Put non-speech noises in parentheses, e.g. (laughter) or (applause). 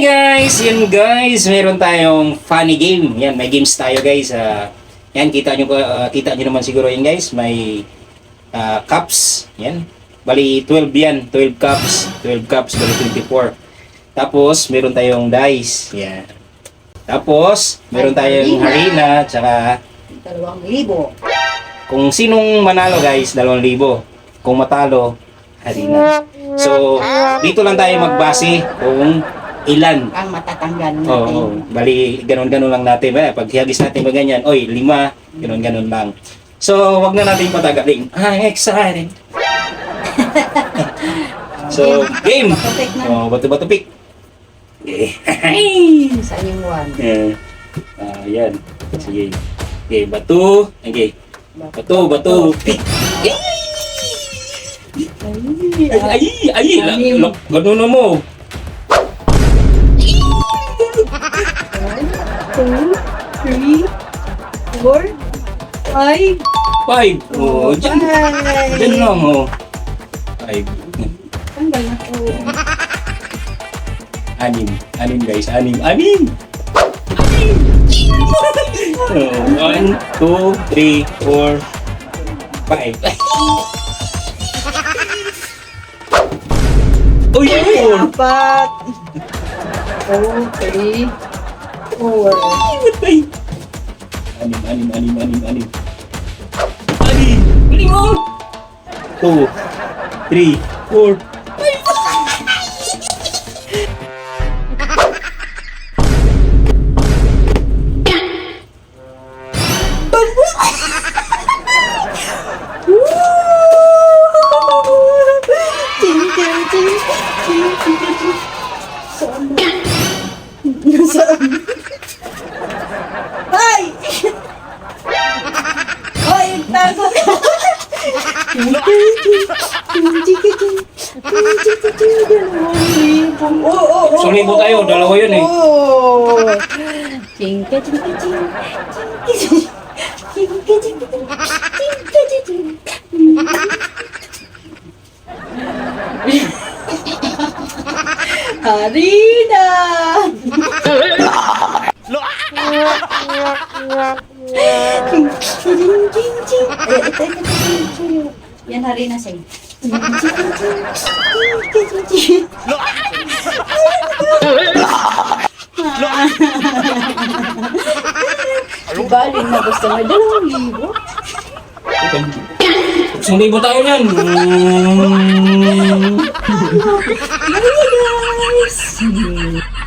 guys, yan guys, meron tayong funny game. Yan, may games tayo guys. Ah, yan, kita nyo, ah, kita nyo naman siguro yan guys. May ah, cups. Yan. Bali, 12 yan. 12 cups. 12 cups, bali 24. Tapos, meron tayong dice. Yan. Tapos, meron tayong harina, tsaka Dalawang libo. kung sinong manalo guys, 2,000. Kung matalo, harina. So, dito lang tayo magbase kung ilan Ang matatanggal natin. Oo, bali, ganun-ganun lang natin. Eh, pag hiyagis natin ba ganyan, oy, lima, ganun-ganun lang. So, wag na natin patagalin. I'm excited. (laughs) so, game! Maputik na. Oh, bato-bato pick. Eh, (laughs) Saan yung one? eh, ah, yan. Sige. Okay, bato. Okay. Bato, bato, pick. Ay, ay, ay, la- la- ganun na mo. One, two, three, four, five. Five. Oh, dyan. Five. Dyan lang, oh. Five. Tanggal na to. Anim. Anim guys. Anim. Anim! Oh, one, two, three, four, five. Uy, four! Apat. Two, three, four. Ay! Anim, anim, anim, anim, anim. Anim! Anim mo! Two, three, four, Ching, ching, ching. Ching, ching, ching, ching. Saan ba? Sulibo tayo, dalawa yun eh. Oo. Chingka, chingka, chingka. Chingka, chingka, chingka, chingka, Harina! Ching, ching, ching, ching. Yan, sa'yo. (laughs) Ching. Ching, ching, ching. Bali na gusto mo dalawang libo. Isang libo tayo niyan. Bye guys!